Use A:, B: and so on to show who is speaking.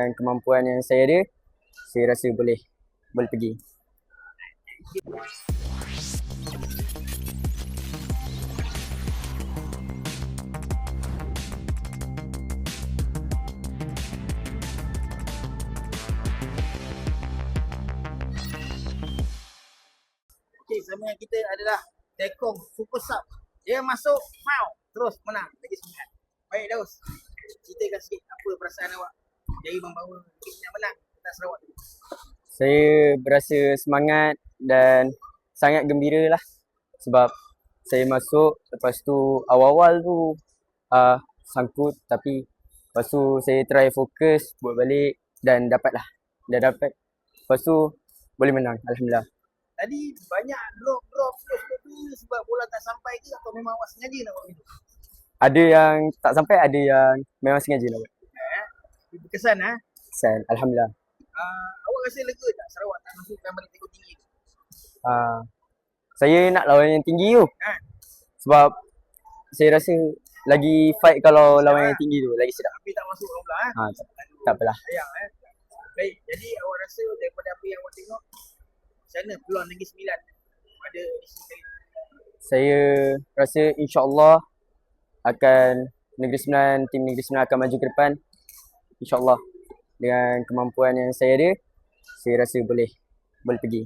A: dengan kemampuan yang saya ada, saya rasa boleh boleh pergi.
B: Okey, sama dengan kita adalah Tekong Super Sub. Dia masuk, mau, terus menang. Lagi sembilan. Baik, Daus. Ceritakan sikit apa perasaan awak dari membawa tim yang menang atas Sarawak tu.
A: Saya berasa semangat dan sangat gembira lah sebab saya masuk lepas tu awal-awal tu uh, sangkut tapi lepas tu saya try fokus buat balik dan dapat lah. Dah dapat. Lepas tu boleh menang. Alhamdulillah.
B: Tadi banyak drop-drop terus tu sebab bola tak sampai ke atau memang awak sengaja nak buat itu?
A: Ada yang tak sampai, ada yang memang sengaja nak buat.
B: Berkesan ha?
A: Kesan. Alhamdulillah.
B: Uh, awak rasa lega tak Sarawak tak masukkan balik tinggi tu?
A: Uh, saya nak lawan yang tinggi tu.
B: Ha?
A: Sebab saya rasa lagi fight kalau lawan yang tinggi tu lagi sedap.
B: Tapi tak masuk orang pula ha?
A: Ha, tak, tak apalah.
B: Sayang eh. Baik, jadi awak rasa daripada apa yang awak tengok macam mana peluang Negeri Sembilan pada edisi kali ni?
A: Saya rasa insya-Allah akan Negeri Sembilan, tim Negeri Sembilan akan maju ke depan. Insya-Allah dengan kemampuan yang saya ada, saya rasa boleh boleh pergi.